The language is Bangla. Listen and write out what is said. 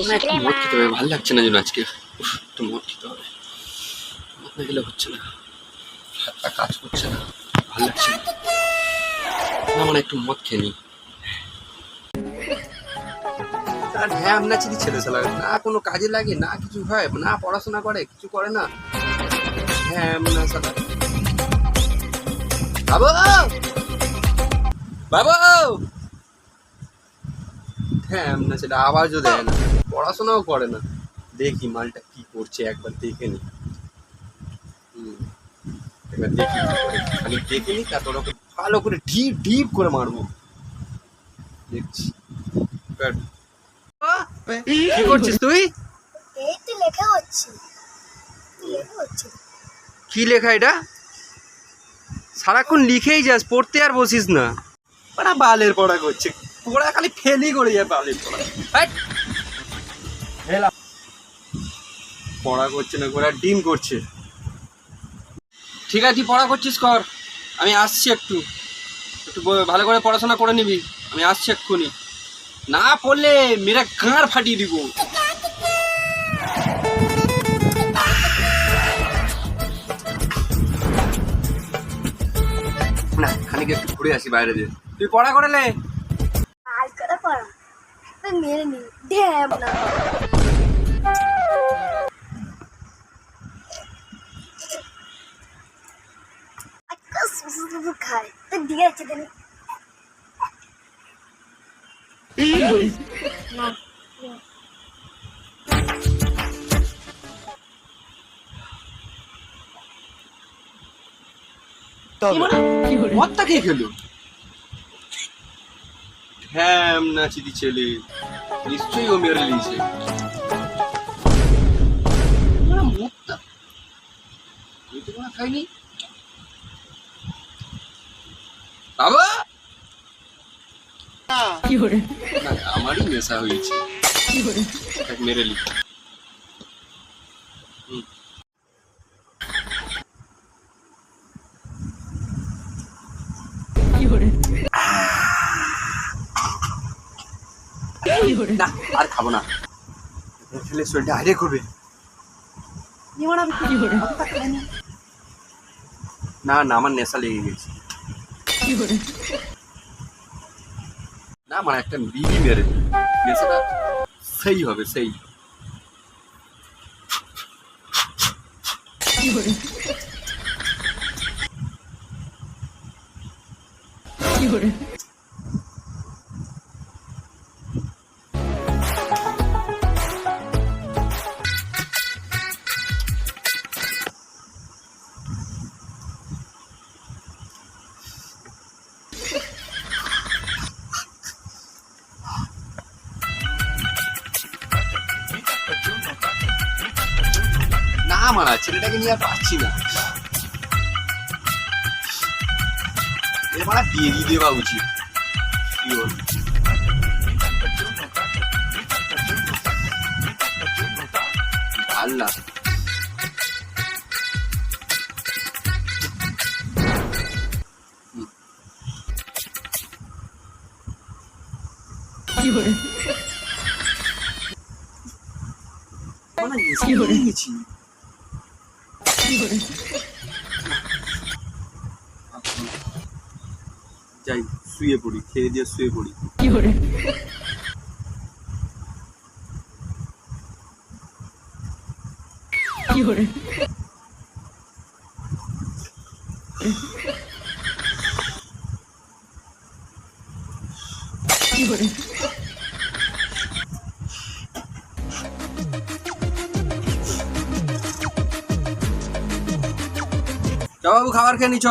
না একটু মদ খেতে হবে ভালো লাগছে না যেন আজকে? একটু মদ খেতে হবে মদ না গেলে হচ্ছে না। হাতটা কাজ করছে না। ভালো লাগছে না। না মানে একটু মদ খেয়ে নিই আর হ্যাঁ আমরা চিনি ছেলে ছেলে না কোনো কাজে লাগে না কিছু হয় না পড়াশোনা করে কিছু করে না। হ্যাঁ আমরা সাদা বাবু! বাবু! হ্যাঁ আমরা সেটা আওয়াজও দেয় না। পড়াশোনাও করে না। দেখি মালটা কি করছে একবার দেখে নি। হুম, এবার দেখি। খালি দেখে নি তারপর ওকে ভালো করে ডিপ ডিপ করে মারবো। দেখছি। কি করছিস তুই? লেখা হচ্ছে। কি লেখা এটা? সারাক্ষণ লিখেই যাস পড়তে আর বসিস না। পড়া বালের পড়া করছে। পড়া খালি ফেলি করে যায় বালের পড়া। পড়া করছে না করে ডিম করছে। ঠিক আছে, তুই পড়া করছিস, কর। আমি আসছি একটু। একটু ভালো করে পড়াশোনা করে নিবি। আমি আসছি এক্ষুনি। না পড়লে মেরা গাঁড় ফাটিয়ে দিব। না, খানিক একটু ঘুরে আসি বাইরে দিয়ে। তুই পড়া করে তো মেরে নি। দেন মদটা কে খেলো হ্যাঁ নাচিদি ছেলে নিশ্চয়ই ও মেরে মানে মদটা খাইনি। বাবা! আমারই নেশা হয়েছে। মেরে লি। না আর খাব না। খেলে শরীরটা হাইরে করবে। না না আমার নেশা লেগে গেছে। না আমার একটা বিবি মেরে। সেই হবে সেই না মারা ছেলেটাকে নিয়ে আর পাচ্ছি না। এবার বিয়ে দিয়ে দেওয়া উচিত। কি বল? ভালো না মানে করে যাই শুয়ে পড়ি খেয়ে দিয়ে শুয়ে পড়ি চ বাবু খাবার খেয়ে নিছ?